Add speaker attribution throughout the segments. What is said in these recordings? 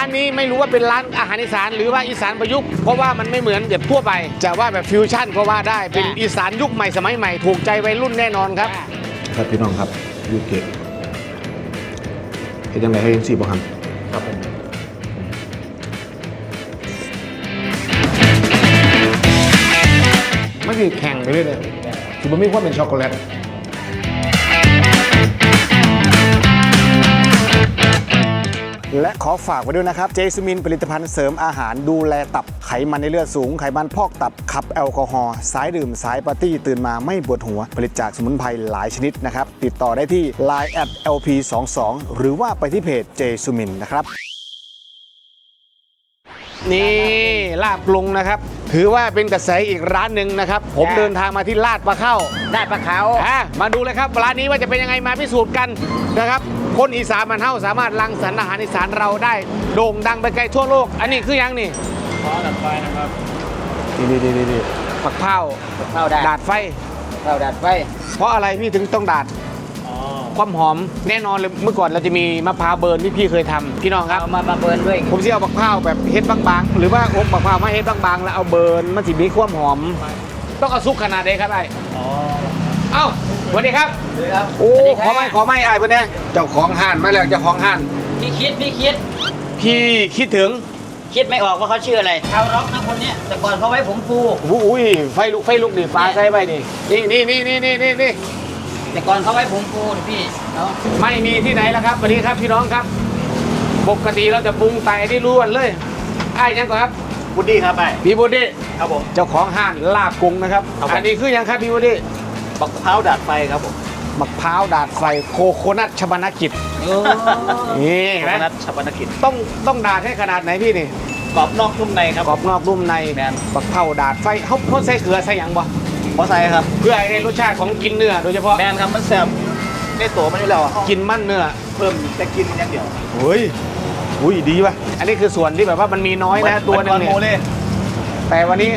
Speaker 1: านนี้ไม่รู้ว่าเป็นร้านอาหารอีสานหรือว่าอีสานประยุกต์เพราะว่ามันไม่เหมือนแบบทั่วไป จะว่าแบบฟิวชั่นก็ว่าได้เป็นอีสานยุคใหม่สมัยใหม่ถูกใจวัยรุ่นแน่นอนครับ ครับพี่น้องครับยูเกะเห็นยังไงให้ยังสี่บอกครับ
Speaker 2: ครับผม
Speaker 1: ไม่คือแข่งไปเรื่อยเลยคือมันไม่ว่าเป็นช็อกโกแลต และขอฝากไว้ด้วยนะครับ เจสมินผลิตภัณฑ์เสริมอาหารดูแลตับไขมันในเลือดสูง ไขมันพอกตับขับแอลกอฮอล์สายดื่มสายปาร์ตี้ตื่นมาไม่ปวดหัว ผลิตจากสมุนไพรหลายชนิดนะครับ ติดต่อได้ที่ Line at lp22 หรือว่าไปที่เพจเจสมินนะครับ นี่ลาบลุงนะครับ ถือว่าเป็นกระแสอีกร้านหนึ่งนะครับ ผม
Speaker 3: จ้ะ
Speaker 1: เดินทางมาที่ลาดปลาเข้า
Speaker 3: ได้ปลาเขา
Speaker 1: อะมาดูเลยครับร้านนี้ว่าจะเป็นยังไงมาพิสูจน์กันนะครับ คนอีสานมันเท่าสามารถรังสรรค์อาหารอีสานเราได้โด่งดังไปไกลทั่วโลก อันนี้คือยังนี่
Speaker 2: ขอดับไฟนะครับ
Speaker 1: นี่นี่นี่นี่ผักเผา
Speaker 3: เข้าได้
Speaker 1: ดาดไฟ
Speaker 3: เข้าดัดไฟ
Speaker 1: เพราะอะไรพี่ถึงต้องดาด
Speaker 2: อ๋อ
Speaker 1: ความหอมแน่นอนเลยเมื่อก่อนเราจะมีมะพร้าวเบิร์นที่พี่เคยทำพี่น้องครับ
Speaker 3: เอามามาเบิร์นด้วย
Speaker 1: ผมจะเอาบักพร้าวแบบเฮ็ดบางๆ หรือว่าอบบักพร้าวมาเฮ็ดบางๆ แล้วเอาเบิร์นมันสิมีความหอม ต้องเอาซุกขนาดใดครับไอ้
Speaker 2: อ๋อ
Speaker 1: เอ้าสวัสดีครับ
Speaker 3: ครับ
Speaker 1: โอ้
Speaker 3: สวัสดี
Speaker 1: ขอไม่ขอไม่ไอ้เพื่อนแน่เจ้าของห้านมาแล้วเจ้าของห้าน
Speaker 3: พี่คิดพี่คิด
Speaker 1: พี่คิดถึง
Speaker 3: คิดไม่ออกว่าเขาชื่ออะไรชาวร็อกนะคนเนี้ยแต่ก่อนเขาไว้ผมฟู
Speaker 1: อุ้ยไฟลุกไฟลุกดิฟ้าใส่ไปนี่นี่นี่นี่นี่นี่นี่นี่
Speaker 3: แต่ก่อนเขาไว้ผมฟูนี่พี่เนาะ
Speaker 1: ไม่มีที่ไหนแล้วครับวันนี้ครับพี่น้องครับ ปกติเราจะปรุงไตได้ล้วนเลยไอ้ยังก่อนครับ
Speaker 2: บุดดี้ครับไป
Speaker 1: พี่บูดี้
Speaker 2: ครับผม
Speaker 1: เจ้าของห้านลาบกุ้งนะครับ
Speaker 2: ครับผม
Speaker 1: อันนี้คือยังครับพี่บูดี้
Speaker 2: บักเท้าวดัดไฟครับผม
Speaker 1: มะพร้าวดาดไฟโคโคนัทชบานากิจ
Speaker 3: โอ้
Speaker 1: นี่เห็นไหม
Speaker 2: นัดชาปนกิจ
Speaker 1: ต้องต้องดาดให้ขนาดไหนพี่นี่
Speaker 2: กรอบนอกนุ่มในครับ
Speaker 1: กรอบนอกนุ่มใน
Speaker 2: แม่น
Speaker 1: บักเผาดาดไฟเขาเขาใส่เกลือใส่หยังบ่
Speaker 2: เพราะใส่ครับ
Speaker 1: เพื่อให้ได้รสชาติของกินเนื้อโดยเฉพาะ
Speaker 2: แมนครับมันแซ่บได้ตัวมันอยู่แล้วอะ
Speaker 1: กินมันเนื้อ
Speaker 2: เพิ่มแต่กินอย่างเดียว
Speaker 1: เฮ้ยอุ้ยดีป่ะอันนี้คือส่วนที่แบบว่ามันมีน้อยนะตัวหนึง
Speaker 2: มั
Speaker 1: เนี่
Speaker 2: โม
Speaker 1: ย
Speaker 2: เล่
Speaker 1: แต่วันนี้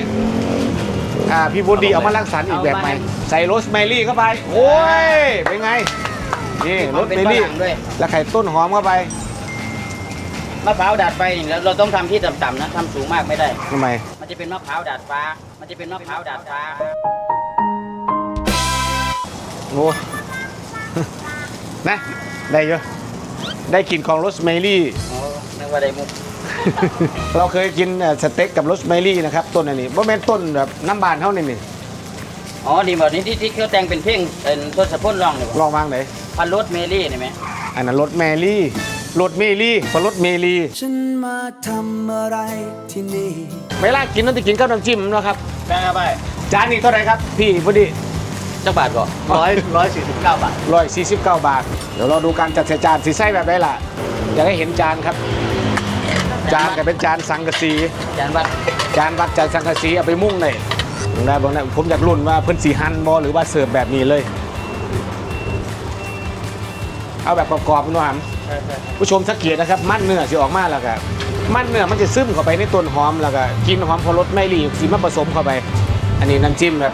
Speaker 1: อ่าพี่บุญดีเอามารังสรรค์อีกแบบใหม่ ใส่โรสแมรี่เข้าไป โอ้ย เป็นไง นี่โรส
Speaker 3: เป็น
Speaker 1: แม
Speaker 3: ฝ
Speaker 1: รี่
Speaker 3: รั่งด้วย
Speaker 1: แล้วไข่ต้นหอมเข้าไป
Speaker 3: มะพร้าวดัดไฟนี่เราเราต้องทำที่ต่ำๆนะทำสูงมากไม่ได้
Speaker 1: ทำไม
Speaker 3: มันจะเป็นมะพร้าวดัดฟ้า มันจะเป็นมะพร้าวดัดฟ้า
Speaker 1: โอ้นะ ได้เยอะ ได้กลิ่นของโรสแมรี่
Speaker 3: โอ้นึกว่าได้มุก
Speaker 1: เราเคยกินเอ่อสเต็กกับโรสแมรี่นะครับต้นอันนี้ว่าแม่นต้นแบบน้ำบานเท่านี่นี่
Speaker 3: อ๋อดีหมดนี่ที่ที่เขาแต่งเป็นเพลงเป็นทศพลร้องเลย
Speaker 1: ลองวางไหน
Speaker 3: พันรถเมลี่นี่ไหม
Speaker 1: อันนั้นรสแมรี่รสเมลี่พอรสเมลี่
Speaker 4: ฉันมาทำอะไรที่นี่
Speaker 1: เวลากินต้องจะกินกับน้ำจิ้มนะครับ
Speaker 2: แม่ครับไป
Speaker 1: จานนี้เท่าไหร่ครับ พี่พอดี
Speaker 3: เจ้าบาทก่อน
Speaker 2: ร้อยร้อยสี่สิบเก้าบาท
Speaker 1: ร้อยสี่สิบเก้าบาท เดี๋ยวเราดูการจัดใส่จานสีไส้แบบไหนล่ะ อยากให้เห็นจานครับ จานก็เป็นจานสังกะสี
Speaker 3: จานวัด
Speaker 1: จานวัดจานสังกะสีเอาไปมุ่งเลยได้บอกนะผมอยากรุ่นว่าเพิ่นสีหั่นบอหรือว่าเสิร์ฟแบบนี้เลย เอาแบบกรอบๆพี่น้องหำผู้ชมสังเกตนะครับ มันเนื้อสิออกมาแล้วก็มันเนื้อมันจะซึมเข้าไปในต้นหอมแล้วก็กลินหอมพอรสไม่รีสีมาผสมเข้าไป อันนี้น้ำจิ้มแบบ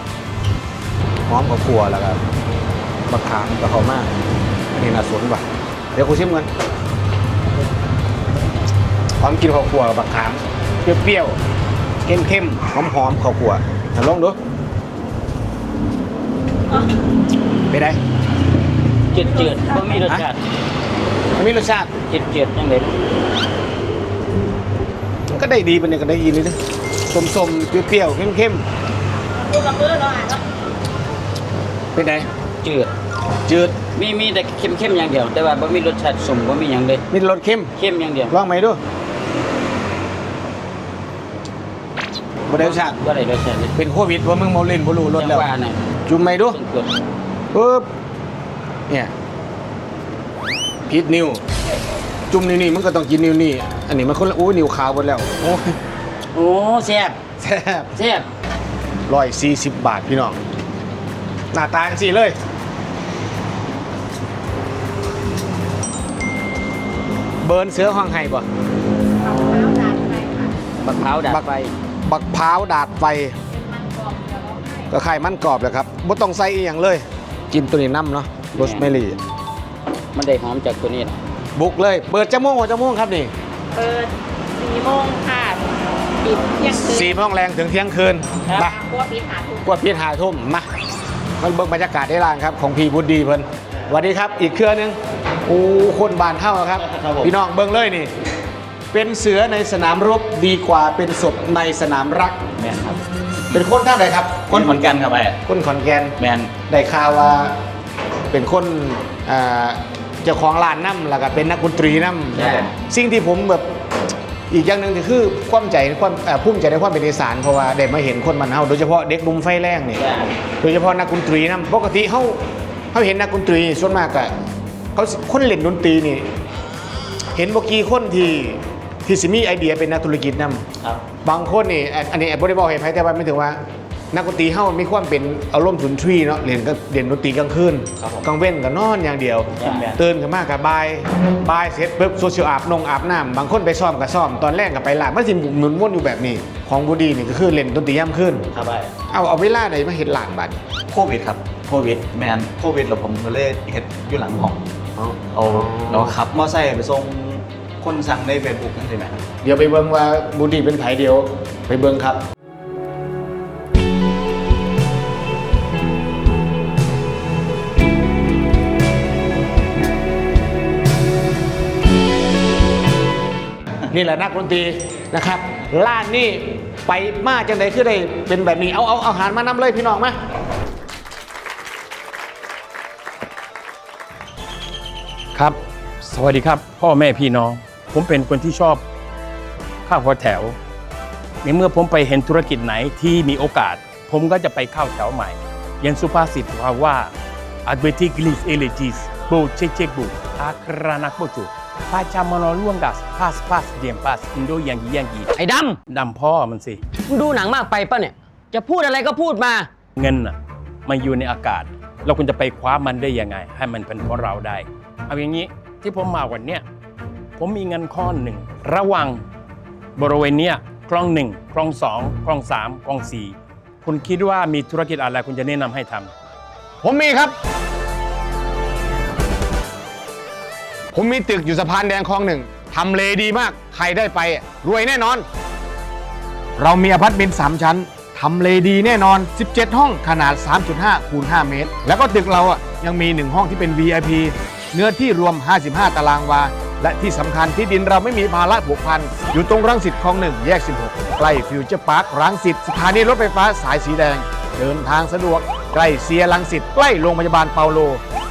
Speaker 1: หอมกับขัวแล้วก็มะขามกับเขาวมากอันนี้น่าสนว่ะเดี๋ยวกูชิมกัน หอมกินข้าวขัวกับมะขามเปรี้ยวๆเข้มๆหอมๆข้าวขัวอะลองดูไปได้
Speaker 3: เจืดเจืดๆบ่มีรสชาติ
Speaker 1: มันมีรสชาติ
Speaker 3: เจืดเจืดๆยังไง
Speaker 1: ก็ได้ดีเป็นยก็ได้ยินเลยนะส้มๆเปรี้ยวๆเข้มๆเป็นไง
Speaker 3: จืด
Speaker 1: จืด
Speaker 3: มีมีแต่เค็มๆอย่างเดียว แต่ว่าบ่มีรสชาติสมบ่มีอย่างเลย
Speaker 1: มีรสเข้ม
Speaker 3: เข้มอย่างเดียว
Speaker 1: ลองไหมดู บ่ได้รสชาติ
Speaker 3: บ่ได้รสชาติเลย
Speaker 1: เป็นโควิดว่ามึงเมาเล่นบ่รู้รส
Speaker 3: จัง
Speaker 1: แล้ว
Speaker 3: ว่าน่ะ
Speaker 1: จุ่มไหมดู
Speaker 3: ต้องกด
Speaker 1: ปึ๊บเนี่ยพิษนิ้ว จุ่มนิ้วนี่มันก็ต้องกินนิ้วนี่อันนี้มันคนละอู้นิ้วขาวหมดแล้วโอ้ย
Speaker 3: โอ้แซ่บ
Speaker 1: แซ่บ
Speaker 3: แซ่บ
Speaker 1: ร้อยสี่สิบบาทพี่น้องหน้าตาจังสี่เลยเบิร์นเสือห้องไห้ป่ะ
Speaker 3: บักพร้าวดัดไฟ
Speaker 1: บักพร้าวดาดไฟก็ไข่มันกรอบเลยครับบ่ต้องใส่อีหยังเลย กินตัวนี้น้ำเนาะโรสแมรี่
Speaker 3: มันได้หอมจากตัวนี้นะ
Speaker 1: บุกเลย เปิดจะม่วงหัวจะม่วงครับนี่
Speaker 5: เปิดสี่โมงค่ะปิดเที่ยงคืน
Speaker 1: สี่โมงแรงถึงเที่ยงคืนมา
Speaker 5: กลัวปิดหาทุก
Speaker 1: กวดพีหาทุ่มมามันเบิ่งบรรยากาศได้ล่างครับ ของพี่บุญดีเพิ่นสวัสดีครับอีกเครือหนึงโอ้คนบานเท่าครับ
Speaker 2: ครับผม
Speaker 1: พี่น้องเบิ่งเลยนี่ เป็นเสือในสนามรบดีกว่าเป็นศพในสนามรัก
Speaker 3: แมนครับ
Speaker 1: เป็นคนท่าไหนครับ
Speaker 3: คนขอนแก่นครับไอ้
Speaker 1: คนขอนแก่น
Speaker 3: แมน
Speaker 1: ได้ข่าวว่าเป็นคนอ่าเจ้าของร้านน้ำแล้วก็เป็นนักดนตรีน้ำสิ่งที่ผมแบบอีกอย่างหนึ่งก็คือความใจความเอ่อภูมิใจในความเป็นอีสานเพราะว่าได้มาเห็นคนมันเฮาโดยเฉพาะเด็กหนุ่มไฟแรงนี่โดยเฉพาะนักดนตรีนะปกติเขาเขาเห็นนักดนตรีส่วนมากอะเขาคนเล่นดนตรีนี่ เห็นบกี่คนที่ ที่สิมีไอเดียเป็นนักธุรกิจนำ
Speaker 3: ครับ
Speaker 1: บางคนนี่อันอันนี้บริบอลเห็นไหมแต่ว่าไม่ถึงว่า นักดนตรีเฮามีความเป็นอารมณ์สุนทรีย์เนาะเรียนก็เรียนดนตรีกลางคืน
Speaker 3: ครับผม
Speaker 1: กลางเว้นก็นอนอย่างเดียว
Speaker 3: ครับ
Speaker 1: ตื่นขึ้นมากับบายบายเสร็จปุ๊บโซเชียลอาบนงอาบน้ำบางคนไปซ้อมก็ซ้อมตอนแรกก็ไปลาดมันสิหมุนวนอยู่แบบนี้ ของบูดีนี่ก็คือเล่นดนตรีย่ำขึ้น
Speaker 3: ครับไอ้
Speaker 1: เอาเอาเวลาไหนมาเห็นหลานบัด
Speaker 2: โควิดครับ
Speaker 3: โควิด
Speaker 2: แมนโควิดแล้วผมก็เลยเห็ดอยู่หลังห้องเอาเราขับมอไซค์ไปส่ง คนสั่งในเฟซบุ๊กนั่นใช่ไหมครับ
Speaker 1: เดี๋ยวไปเบิ่งว่าบูดีเป็นไผเดียว ไปเบิ่งครับ นี่แหละนักดนตรีนะครับล้านนี่ไปมาจังไดคือได้เป็นแบบนี้เอาเอาเอาอาหารมานำเลยพี่น้องมา
Speaker 6: ครับ สวัสดีครับ พ่อแม่พี่น้อง ผมเป็นคนที่ชอบข้าวหัวแถว ในเมื่อผมไปเห็นธุรกิจไหนที่มีโอกาส ผมก็จะไปเข้าแถวใหม่อยังสุภาษิตว่าว่า advertiglis elegis bo c e c e b u akranak botu pachamano luangas pas pas diem pas indo yang yang
Speaker 7: ไอ้ด
Speaker 6: ดำพ่อมันสิำ
Speaker 7: มึงดูหนังมากไปปะเนี่ย จะพูดอะไรก็พูดมา
Speaker 6: เงินน่ะมันอยู่ในอากาศ เราควรจะไปคว้ามันได้ยังไง ให้มันเป็นของเราได้ เอาอย่างนี้ที่ผมมาวันเนี้ย ผมมีเงินข้อหนึ่งระหวังบริเวณเนี้ยคลองหนึ่งคลองสองคลองสามคลองสี่คุณคิดว่ามีธุรกิจอะไรคุณจะแนะนำให้ทำ
Speaker 1: ผมมีครับ ผมมีตึกอยู่สะพานแดงคลองหนึ่งทำเลดีมาก ใครได้ไปอะรวยแน่นอน เรามีอพาร์ตเมนต์3ชั้นทำเลดีแน่นอน 17 ห้องขนาด 3.5 คูณ 5 เมตร แล้วก็ตึกเราอะยังมี 1 ห้องที่เป็น VIP เนื้อที่รวม 55 ตารางวา และที่สำคัญที่ดินเราไม่มีภาระผูกพัน อยู่ตรงรังสิตคลองหนึ่งแยก 16 ใกล้ฟิวเจอร์พาร์ครังสิตสถานีรถไฟฟ้าสายสีแดง เดินทางสะดวก ใกล้เซียรังสิตใกล้โรงพยาบาลเปาโล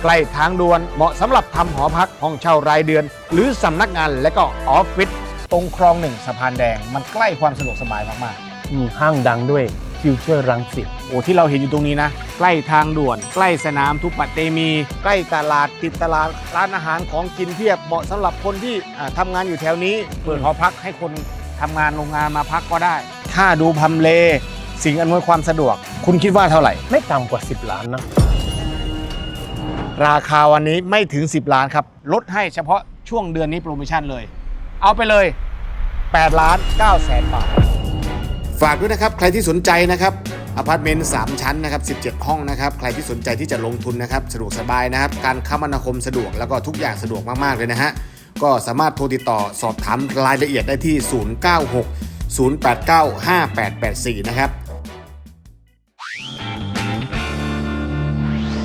Speaker 1: ใกล้ทางด่วนเหมาะสำหรับทำหอพักห้องเช่ารายเดือน หรือสำนักงานและก็ออฟฟิศตรงคลองหนึ่งสะพานแดง มันใกล้ความสะดวกสบายมากๆ
Speaker 6: มีห้างดังด้วยฟิวเจอร์รังสิต
Speaker 1: โอ้ที่เราเห็นอยู่ตรงนี้นะ ใกล้ทางด่วน ใกล้สนามทุกปัตเตมี ใกล้ตลาดติดตลาดร้านอาหารของกินเพียบเหมาะสำหรับคนที่อ่าทำงานอยู่แถวนี้ เปิดหอพักให้คนทำงานโรงงานมาพักก็ได้ถ้าดูพำเลสิ่งอำนวยความสะดวก คุณคิดว่าเท่าไหร่
Speaker 6: ไม่ต่ำกว่า 10 ล้านนะ
Speaker 1: ราคาวันนี้ไม่ถึง 10 ล้านครับ ลดให้เฉพาะช่วงเดือนนี้โปรโมชั่นเลย เอาไปเลย 8 ล้าน9แสนบาท ฝากด้วยนะครับ ใครที่สนใจนะครับอพาร์ตเมนต์3ชั้นนะครับ 17 ห้องนะครับ ใครที่สนใจที่จะลงทุนนะครับ สะดวกสบายนะครับ การคมนาคมสะดวกแล้วก็ทุกอย่างสะดวกมาก ๆ เลยนะฮะ ก็สามารถโทรติดต่อสอบถามรายละเอียดได้ที่ 096 089 5884 นะครับ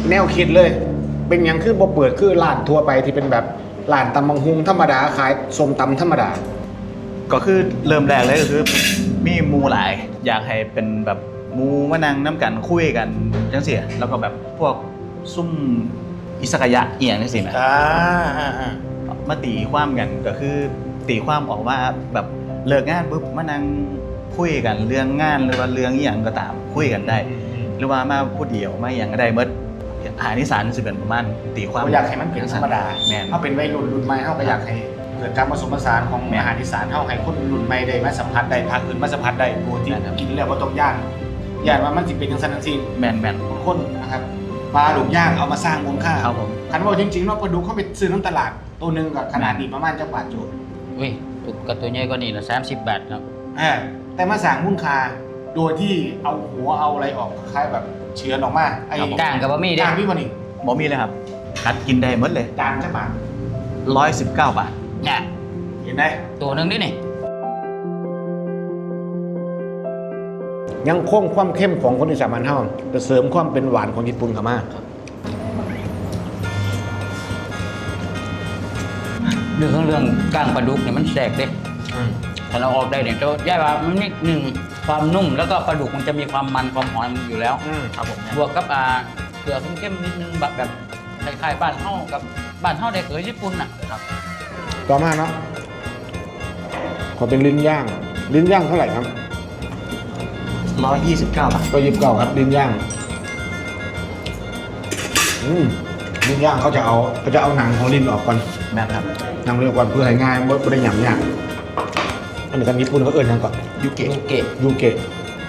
Speaker 1: แนวคิดเลย เป็นอย่างคือบ่เปิดคือร้านทั่วไปที่เป็นแบบร้านตำบังฮุงธรรมดาขายสมตำธรรมดา
Speaker 2: ก็คือเริ่มแรกเลยก็คือ มีหมูหลาย อยากให้เป็นแบบหมูมานั่งน้ำกันคุยกันจังเสียแล้วก็แบบพวกซุ่มอิสกายะเอียงจังสิแหม
Speaker 1: อ่าอ่าอ่า
Speaker 2: มาตีความกันก็คือตีความออกว่าแบบเลิกงานปุ๊บมานั่งคุยกันเรื่องงานหรือว่าเรื่องอหย่างก็ตามคุยกันได้ หรือว่ามาพูดเดียวมาอหย่างก็ได้เมื่ออาหารนิสานสิเป็นประมาณตีความ
Speaker 1: เขาอยากให้มันเป็นธรรมดา
Speaker 2: แม่น
Speaker 1: เขาเป็นวัยรุ่นรุ่นใหม่เขาก็อยากให้เกิดการผสมผสานของ
Speaker 2: แม่น
Speaker 1: อาหารอีสานเขาให้คนรุ่นใหม่ได้มาสัมผัสได้ภาคอื่นมาสัมผัสได้โดยที่
Speaker 2: แม่นครับ
Speaker 1: กินแล้วก็ต้องย่างย่างว่ามันสิเป็นจังซั่นจังซี่
Speaker 2: แมนแมน
Speaker 1: บางคนนะครับปลาหลุมย่างเอามาสร้างมูลค่า
Speaker 2: ครับผม
Speaker 1: คันว่าจริงๆเนาะปลาดุกเขาไปซื้อน้ำตลาดตัวหนึงกับขนาดนี้ประมาณจักบาทโจ
Speaker 3: อุ้ยกับตัวใหญ่กว่านี้นะ30บาทครับ
Speaker 1: เออแต่มาสร้างมูลค่าโดยที่เอาหัวเอาอะไรออกคล้ายๆแบบเฉือนออกมาไอ้
Speaker 3: ครับผมก้างกับบะหมี่เด้
Speaker 1: ก้างพี่วันนี้
Speaker 2: บอมีเลยครับกัดกินได้หมดเลย
Speaker 1: จานจักบาท
Speaker 2: 119บาท
Speaker 3: เนี่ย
Speaker 1: เห็นไหม
Speaker 3: ตัวหนึ่งนี่นี่
Speaker 1: ยังคงความเข้มของคนอีสานมันเท่าแต่เสริมความเป็นหวานของญี่ปุ่นเข้ามา
Speaker 3: เรื่องเรื่องก้างปลาดุกเนี่ยมันแสกเด้ถ้าเราออกได้เนี่ยจะย่าว่ามันนี่หนึ่งความนุ่มแล้วก็ปลาดุกมันจะมีความมันความหอมอยู่แล้ว
Speaker 2: ครับผม
Speaker 3: บวกกับอ่าเกลือเข้มๆนิดนึงแบบแบบคล้ายๆบ้านเฮากับบ้านเฮาได้เกลือญี่ปุ่นน่ะครับ
Speaker 1: ต่อมาเนาะขอเป็นลิ้นย่าง ลิ้นย่างเท่าไหร่ครับ
Speaker 2: ร้อยยี่สิบเก้าบาท
Speaker 1: ก็ยิบเก่าครับลิ้นย่างอืมลิ้นย่างเขาจะเอาเขาจะเอาหนังของลิ้นออกก่อน
Speaker 2: แม่นครับ
Speaker 1: หนังเรียกก่อนเพื่อให้ง่ายไม่ได้หยำยากอันนี้กันญี่ปุ่นเขาเอิ่นหยังก่อน
Speaker 2: ยูเกะ
Speaker 3: ลูกเกะ
Speaker 1: ยูเกะ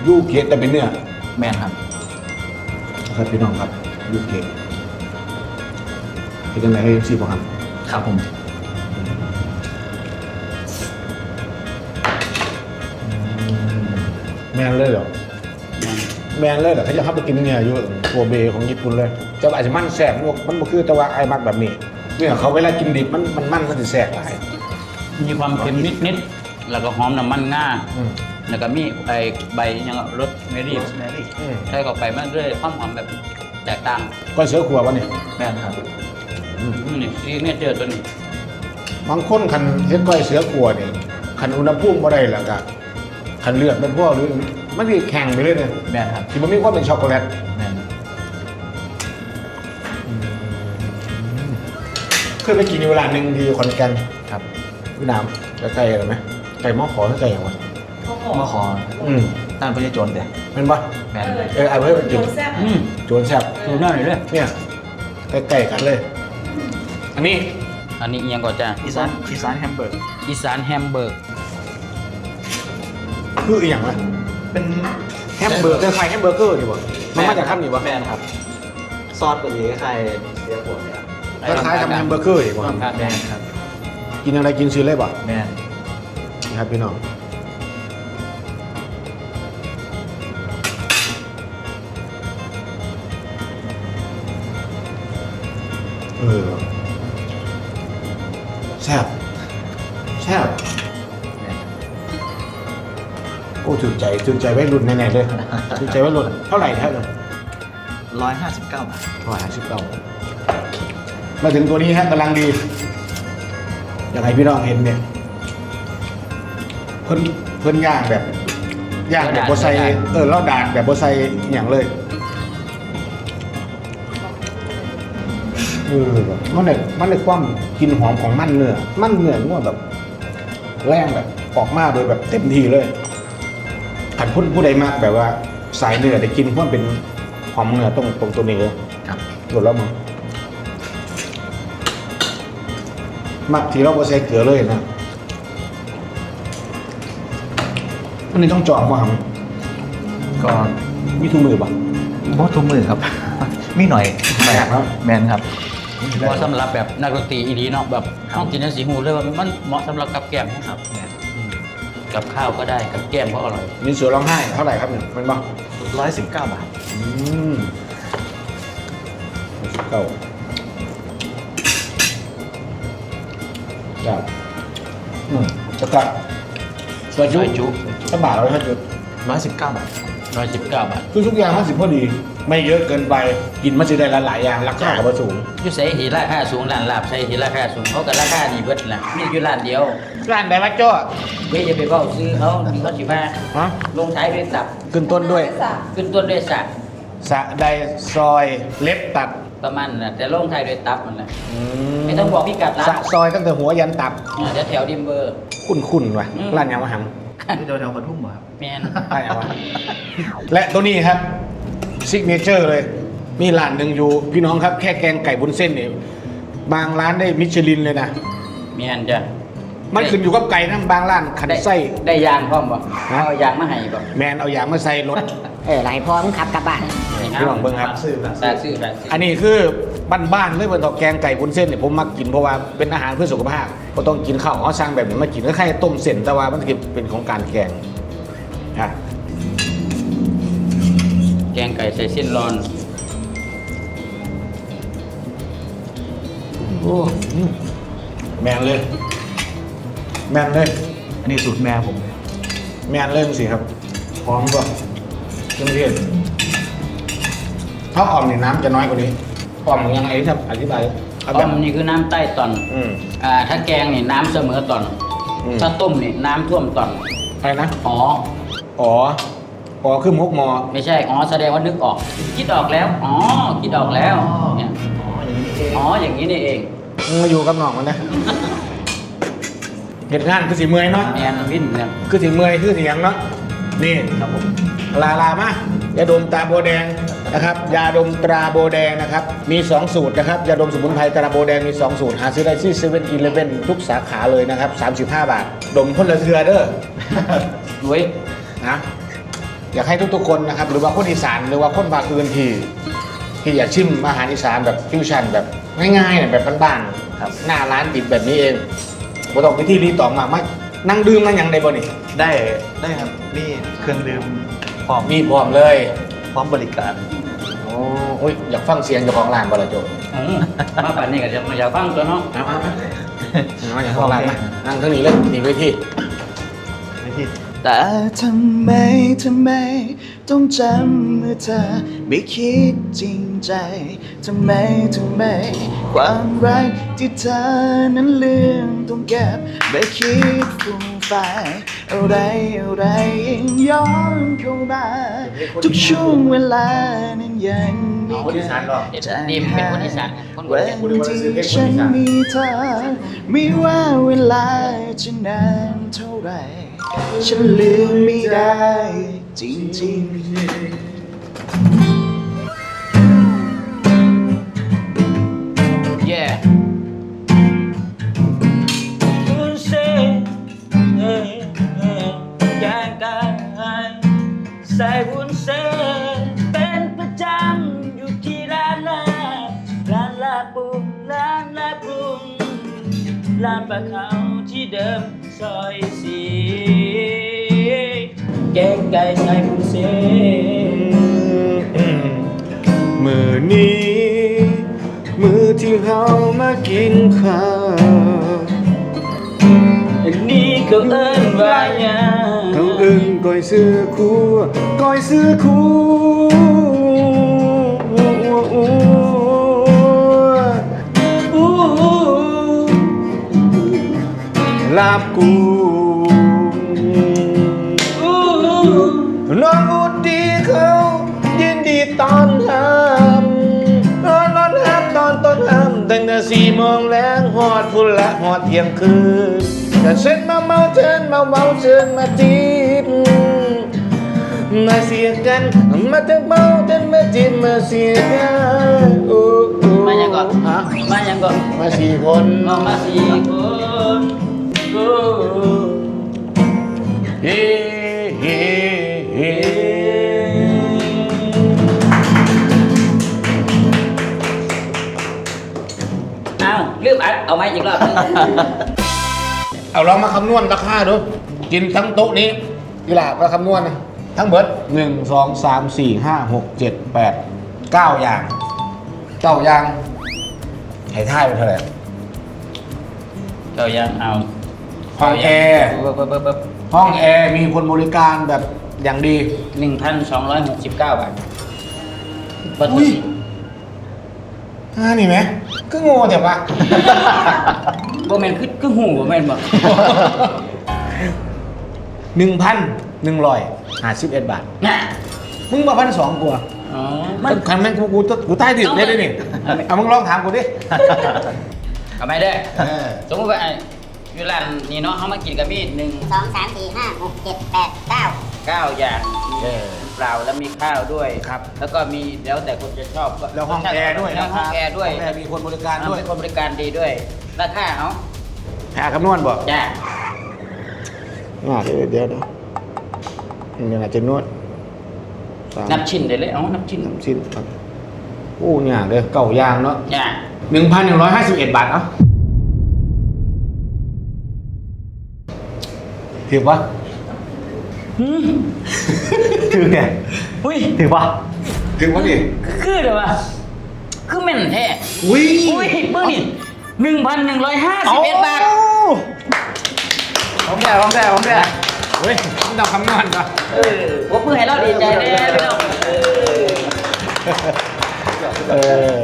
Speaker 1: ยูเกะแต่เป็นเนื้อ
Speaker 2: แม่นครับ
Speaker 1: ครับพี่น้องครับยูเกะเป็นยังไงให้ซีบอกครับ
Speaker 2: ครับผม
Speaker 1: แมนเลยเหรอ แมนเลยเหรอเขาจะเข้าไปกินเนี่ยอยู่ตัวเบของญี่ปุ่นเลยจะอาจจะมันแสบมันบ่มันบ่คือแต่ว่าไอ้มักแบบนี้เนี่ยเขาเวลากินดิบมันมันมันมันจะแสบหลาย
Speaker 3: มีความเค็มนิดๆ แล้วก็หอมน้ำมันง่า
Speaker 1: อืม
Speaker 3: แล้วก็มีไอ้ใบหยังรสเมรี่
Speaker 2: แมรี่
Speaker 1: อืม
Speaker 3: ใช้เข้าไปมันด้วยความหอมแบบแตกต่าง
Speaker 1: ก้อยเสือขัววะเนี่ย
Speaker 2: แม่นครับ
Speaker 3: อืมนี่ซีเนี่ยเจอตัวนี้
Speaker 1: บางคนคันเฮ็ดก้อยเสือขัวเนี่ยคันอุณหภูมิบ่ได้แล้วก็ คันเลือดมันพวกหรือมันสิแข็งไปเลยเนี่ย
Speaker 2: แม่นครับ
Speaker 1: ที่มันมีความเป็นช็อกโกแลต
Speaker 2: แม่น
Speaker 1: เคยไปกินอยู่เวลาหนึ่งที่ขอนแก่น
Speaker 2: ครับ
Speaker 1: พี่น้ำไก่อะไรไหมไก่หม้อขอหรือไก่อย่างวะ
Speaker 2: เมื่อขอ
Speaker 1: อืม
Speaker 2: ต้านพญาโจรเด้
Speaker 1: เป็นปะ
Speaker 2: แม่น
Speaker 1: เออไอ้เพื่อนไปกิน
Speaker 3: อืม
Speaker 1: โจรแซ่บ
Speaker 3: ตัวน้อยเลย
Speaker 1: เนี่ยใกล้ๆกันเลย อันนี้
Speaker 3: อันนี้เอียงก่อนจ้า
Speaker 2: อีสานอีสานแฮมเบอร์ก
Speaker 3: อีสานแฮมเบอร์ก
Speaker 1: คืออีกอย่างไร
Speaker 2: เป็น
Speaker 1: แฮมเบอร์เกอร์คล้ายแฮมเบอร์เกอร์ดีบ่มันมาจากข้ามนี่บ่
Speaker 2: แม่นครับ ซอสตัวนี้คล้ายๆเสียปวดเลยครับ
Speaker 1: คล้ายๆกับแฮมเบอร์เกอร์ดีบ่
Speaker 3: ความคาด
Speaker 2: แม่นครับ
Speaker 1: กินอะไรกินซื้อเลยบ่
Speaker 2: แม่น
Speaker 1: นี่ครับพี่น้องเออแซ่บ โอ้ถึงใจถึงใจไว้รุ่นแน่ๆเลยถึงใจไว้รุ่นเท่าไหร่ครับ
Speaker 2: ร้อยห้าสิบเก้าบาท
Speaker 1: ร้อยห้าสิบเก้ามาถึงตัวนี้ฮะกำลังดีอยากให้พี่น้องเห็นเนี่ยเพิ่นเพิ่นย่างแบบย่างแบบโบไซเออเล่าดาดแบบโบไซอย่างเลยเออแบบมันเนี่ยมันเนี่ยความกลินหอมของมันเนื้อมันเนื้อง่วแบบแรงแบบออกมาโดยแบบเต็มที่เลย ขันพุ่นผู้ใดมากแบบว่าสายเนื้อได้กินเพราะมันเป็นหอมเนื้อตรงตรงตัวนี้เลย
Speaker 2: ครับ
Speaker 1: หมดแล้วมั้งมักที่เราโบไซเกลือเลยนะอันนี้ต้องจองป่ะครับ
Speaker 2: ก็
Speaker 1: มีถุงมือป่ะ
Speaker 2: บอทุกมือครับ มีหน่อย
Speaker 1: แปลกครับ
Speaker 2: แมนครับ
Speaker 3: เหมาะสำหรับแบบนักดนตรีอีดีเนาะแบบห้องกินนันสีหูเลยว่ามันเหมาะสำหรับกับแกล้ม
Speaker 2: ครับแมน
Speaker 3: กับข้าวก็ได้กับแก้มก็อร่อย
Speaker 1: มีเสือร้องไห้เท่าไหร่ครับเนี่ยมันบ้าง
Speaker 2: ร้อยสิบเก้าบาท
Speaker 1: อืมเก้าจ้าอืมจะกัดซอยจุ
Speaker 3: ซอยจุ
Speaker 1: ถ้าบาทเราถ้าจุ
Speaker 2: ร้อยสิบเก้าบาท
Speaker 3: ร้อยสิบเก้าบาท
Speaker 1: คือทุกอย่างมันสิพอดี ไม่เยอะเกินไปกินมันจะได้หลายๆอย่างราคาก็บ่สูง
Speaker 3: อยูใส่หีราคาสูงร้านลาบใส่หีราคาสูงเขากับราคานี่เบิดแหละมีอยู่ร้านเดียว
Speaker 1: ร้านใดวะโจ้
Speaker 3: เว้ยอย่าไปเบ้าซื้อเขามีเขาสิมา
Speaker 1: ฮะ
Speaker 3: ลงท้ายด้วยตับ
Speaker 1: ขึ้นต้นด้วย
Speaker 3: ขึ้นต้นด้วยสัก
Speaker 1: สะใดซอยเล็บตัด
Speaker 3: ประมาณนั้นนะแต่ลงท้ายด้วยตับมันแหละไม่ต้องบอกพี่กัดร้า
Speaker 1: สะ
Speaker 3: น
Speaker 1: ซอยตั้งแต่หัวยันตับ
Speaker 3: เนี่ยจะแถวดิมเบอร์
Speaker 1: คุ้นๆว่ะ
Speaker 3: อืม
Speaker 1: ร้านยังมาหัง
Speaker 2: ที่แถวๆปทุมเหรอครับ
Speaker 3: แมน
Speaker 1: ร้านยังวะและตัวนี้ครับ ซิกเนเจอร์เลย มีร้านหนึ่งอยู่ พี่น้องครับแค่แกงไก่บุนเส้นเนี่ยบางร้านได้มิชลินเลยนะ
Speaker 3: แมนจ้ะ
Speaker 1: มันขึ้นอยู่กับไก่นะบางร้านขัน
Speaker 3: ได้
Speaker 1: ไส้
Speaker 3: ได้ยางพร้อมบ่
Speaker 1: ฮะ
Speaker 3: เอายางมาให้บ่
Speaker 1: แมนเอาอย่างมาใส่รถ
Speaker 7: เออหลายพอมึงขับกลับบ้าน
Speaker 1: พี่น้องเบิ่งครับ
Speaker 2: ซื้อครับ
Speaker 3: ฝากซื้อฝากซื้อ
Speaker 1: อันนี้คือบ้านๆเลยบนตอแกงไก่บุนเส้นเนี่ยผมมักกินเพราะว่าเป็นอาหารเพื่อสุขภาพก็ต้องกินข้าวเขาสร้างแบบนี้มากินก็แค่ต้มเส้นแต่ว่ามันคือเป็นของการแกงฮะ
Speaker 3: แกงไก่ใส่เส้นร้อน
Speaker 1: โอ้อืมแมนเลย แมนเลย
Speaker 2: อันนี้สูตรแม่ผมเลย
Speaker 1: แมนเลยสิครับหอมกว่าเครื่องเทศถ้าอ่อมเนี่ยน้ำจะน้อยกว่านี้อ่อมยังไงที่อธิบายเอา
Speaker 3: ต้
Speaker 1: แบบ
Speaker 3: มนี่คือน้ำใต้ตอน
Speaker 1: อืม
Speaker 3: อ่าถ้าแกงนี่น้ำเสมอตอน
Speaker 1: อืม
Speaker 3: ถ้าต้มนี่น้ำท่วมตอน
Speaker 1: อะไรนะ
Speaker 3: อ๋อ
Speaker 1: อ๋อ อ๋อคือมุกมอ
Speaker 3: ไม่ใช่ อ๋อ แสดงว่านึกออก คิดออกแล้ว อ๋อ คิดออกแล้วเนี่ย
Speaker 2: อ๋อ อย่างนี้เอง
Speaker 3: อ๋ออย่างนี้นี่เอง
Speaker 1: มึงมาอยู่กับน้องมันนะเหตุงานคือสีเมอยเนาะ
Speaker 3: แมนวินเนี่ย
Speaker 1: คือสีเมอยคือสีหยังเนาะนี่
Speaker 2: ครับผม
Speaker 1: ลาลามา ยาดมตราโบแดงนะครับ ยาดมตราโบแดงนะครับ มี 2 สูตรนะครับ ยาดมสมุนไพรตราโบแดงมี 2 สูตร หาซื้อได้ที่เซเว่นอีเลฟเว่นทุกสาขาเลยนะครับ 35 บาท ดมคนละเทือเด้อ
Speaker 3: รวย
Speaker 1: นะ อยากให้ทุกๆคนนะครับ หรือว่าคนอีสานหรือว่าคนภาคอื่นที่ที่อยากชิมอาหารอีสานแบบฟิวชั่นแบบง่ายๆเนี่ยแบบบ้านๆ
Speaker 2: ครับ
Speaker 1: หน้าร้านติดแบบนี้เองบ่ต้องไปที่รีตองมากมานั่งดื่มมันยังได้บ่นี่
Speaker 2: ได้ได้ครับนี่เครื่องดื่มพร้อม
Speaker 1: มีพร้อมเลย
Speaker 2: พร้อมบริการ
Speaker 1: โอ้โอ้ยอยากฟังเสียงเจ้าของร้านบ่ละโจ
Speaker 3: อืมมาป่านนี้ก็จะมาอยากฟังตัวเนาะ
Speaker 1: เอาเอาเอาเอาอย่างของร้านมานั่งข้างนี้เลยนี่เวที
Speaker 2: แต่ทำไมทำไม ต้องจำเมื่อเธอไม่คิดจริงใจ ทำไมทำไม ความรักที่เธอนั้นเลืองต้องเก็บไม่คิดฟูมไฟายอะไรอะไรยังย้อนเข้ามา ทุกช่วงเวลานั้นยังไม่
Speaker 1: คนอีสานหรอ
Speaker 3: เด็ดดีมเป็นคนอีสานคน
Speaker 2: วันที่ฉันมีเธอไม่ว่าเวลาจะนานเท่าไหร่ ฉันลืมไม่ได้ จริงๆ
Speaker 3: แย่
Speaker 8: คุณเซ่แกงกันใส่วุ้นเส้นเป็นประจำอยู่ที่ร้านลาร้านลาบุงร้านลาบุงร้านปลาเขาที่เดิมซอยสี แกงไก่ใส่วุ้เส
Speaker 1: มือนี้ มือที่เฮามากินข้าว
Speaker 8: อันนี้ก็เอิ้นว่าหยัง
Speaker 1: เขาเอึ้งก้อยเสื้อคู่ก้อยเสื้อคู่ลาบกู
Speaker 8: อ
Speaker 1: ดเที่ยงคืนแต่เส้นมาเมาเชิญมาเมาเชิญมาจีบมาเสียกัน มาถึงเมาจนมาจีบมาเสียกันโอ้โอ้
Speaker 3: มายังก่อน
Speaker 1: ฮะ
Speaker 3: มายังก่อน
Speaker 1: มาสี่คน
Speaker 3: เอามาสี่คนโอ้
Speaker 1: เฮ้เฮ้เฮ้
Speaker 3: เอาไหมอีกรอบนึง
Speaker 1: เอาลองมาคำนวณราคาดู กินทั้งโต๊ะนี้กีฬาก็คำนวณนะทั้งเบิดหนึ่งสองสามสี่ห้าหกเจ็ดแปดเก้าอย่างเก้าอย่างให้ท่ายไปเท่าไหร่
Speaker 3: เรายังเอา
Speaker 1: ห้องแอร์
Speaker 3: ปึ๊บปึ๊บปึ๊บปึ๊บ
Speaker 1: ห้องแอร์มีคนบริการแบบอย่างดี
Speaker 3: หนึ่งพันสองร้อยหกสิบเก้าบาทปก
Speaker 1: อุ้
Speaker 3: ติ
Speaker 1: ย อ่านี่ไหมก็โง่แต่ว่า
Speaker 3: บ่แม่นคือคือหูบ่แม่นบ่
Speaker 1: หนึ่งพันหนึ่งร้อยห้าสิบเอ็ดบาท
Speaker 3: น่ะ
Speaker 1: มึงมาพันสองกูอะ
Speaker 3: อ๋อ
Speaker 1: มั
Speaker 3: มันน
Speaker 1: คันแม่งกูกูกูใต้ดิบได้ด้วยนี่เอามึงลองถามกูดิ
Speaker 3: เอาไหมเด้อ
Speaker 1: เออ
Speaker 3: สมมติว่าไอ้อยู่ร้านนี่เนาะเขามากินกับมีหนึ่ง
Speaker 7: สองสามสี่ห้าหกเจ็ดแปดเก้า
Speaker 3: เก้าอย่าง มีเปล่าแล้วมีข้าวด้วย
Speaker 1: ครับ
Speaker 3: แล้วก็มีแล้วแต่คนจะชอบก็
Speaker 1: แล้วห้องแอร์ด้วย
Speaker 3: แล้ว
Speaker 1: นะค
Speaker 3: ห้
Speaker 1: รั
Speaker 3: อบงแอร์ด้วย
Speaker 1: ห้องแอร์มีคนบริการด้วย
Speaker 3: มีคนบริการดีด้วย ราคาเอา
Speaker 1: หาคำนวณบอก
Speaker 3: จ้า
Speaker 1: อ่าเดี๋ยวเดี๋ยวเดี๋ยวเดี๋ยวอาจจะนวดสาม
Speaker 3: นับชิ้นได้เลยเอานับชิ้น
Speaker 1: สามชิ้นครับโอ้เนี่ยเด้อเก่ายางเนาะ
Speaker 3: จ้า
Speaker 1: หนึ่งพันหนึ่งร้อยห้าสิบเอ็ดบาทเอ้าถือ ปะ
Speaker 2: ถือไง
Speaker 3: อุ้ย
Speaker 2: ถือปะ
Speaker 1: ถือปะดิ
Speaker 3: คือเดี๋ยวว่าคือแม่นแท้
Speaker 1: อุ้ย
Speaker 3: อุ้ยเบิ่งนี่หนึ่งพันหนึ่งร้อยห้าสิบเอ็ดบาท
Speaker 2: ของแท้ของแท้ของแท้
Speaker 1: เฮ้ยมันต้องคำนวณก่อน
Speaker 8: เออผมเพื่อให้เราดีใจแน่พี่น้องเออ
Speaker 1: เออ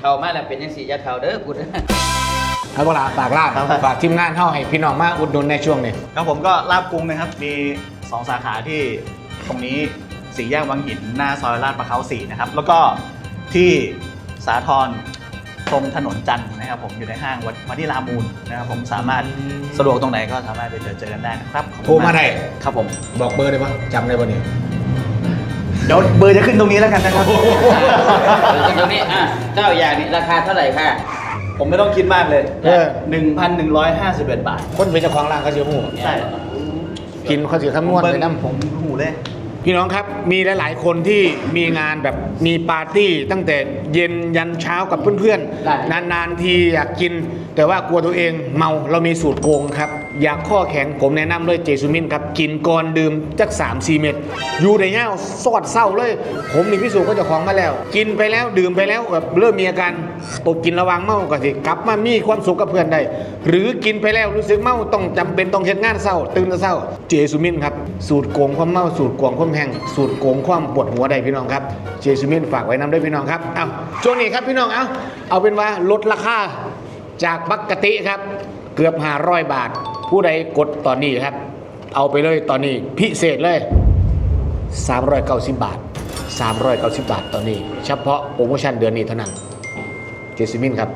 Speaker 8: เท่ามาแล้วเป็นยังสี่ยาเท่าเด้อกูเด้อ
Speaker 1: เอาเวลาฝากร้านฝากทีมงานเข้าให้พี่น้องมาอุดหนุนในช่วงนี้
Speaker 2: ครับผมก็ลาบกรุงนะครับ มี 2สาขาที่ตรงนี้สี่แยกวังหินหน้าซอยลาดประเขาสี่นะครับ แล้วก็ที่สาทรตรงถนนจันทร์นะครับ ผมอยู่ในห้างวัดวัดที่ลามูลนะครับ ผมสามารถสะดวกตรงไหนก็สามารถไปเจอเจอกันได้นะครับขอบ
Speaker 1: โทร
Speaker 2: คุณ
Speaker 1: มาได้
Speaker 2: ครับผม
Speaker 1: บอกเบอร์ได้ปะจำได้ปะเนี่ย
Speaker 2: เดี๋ยวเบอร์จะขึ้นตรงนี้แล้วกันนะครับ
Speaker 8: ตรงนี้อะเจ้าอย่างนี้ราคาเท่าไหร่ค่ะ
Speaker 2: ผมไม่ต้องคิดมากเลย
Speaker 1: เออ
Speaker 2: 1,151บาท
Speaker 1: คนเป็นเจ้าของร้านเขาเสียหู
Speaker 2: ใช่
Speaker 1: กินเขาเสียคำนวณไปน้ำ
Speaker 2: ผมหูเลย
Speaker 1: พี่น้องครับมีหลาย ๆ คนที่มีงานแบบมีปาร์ตี้ตั้งแต่เย็นยันเช้ากับเพื่อน
Speaker 8: ได้
Speaker 1: ๆนาน ๆ ทีอยากกิน แต่ว่ากลัวตัวเองเมาเรามีสูตรโกงครับ อยากข้อแข็งผมแนะนำเลยเจสุมินครับ กินก่อนดื่มจัก3 4 เม็ดอยู่ในเงาสอดเศร้าเลย ผมนี่พิสูจน์ก็จะของมาแล้ว กินไปแล้วดื่มไปแล้วแบบเริ่มมีอาการตกกินระวังเมาก็สิกลับมามีความสุขกับเพื่อนได้ หรือกินไปแล้วรู้สึกเมาต้องจำเป็นต้องเฮ็ดงานเศร้า ตื่นเศร้า เจสุมินครับสูตรโกงความเมาสูตรโกงความแห้งสูตรโกงความปวดหัวได้พี่น้องครับเจสุมินฝากไว้นำด้วยพี่น้องครับเอาช่วงนี้ครับพี่น้องเอาเอาเป็นว่าลดราคาจากปกติครับเกือบ500บาท ผู้ใดกดตอนนี้ครับ เอาไปเลยตอนนี้พิเศษเลย 390 บาท 390 บาทตอนนี้ เฉพาะโปรโมชั่นเดือนนี้เท่านั้น เจสมินครับ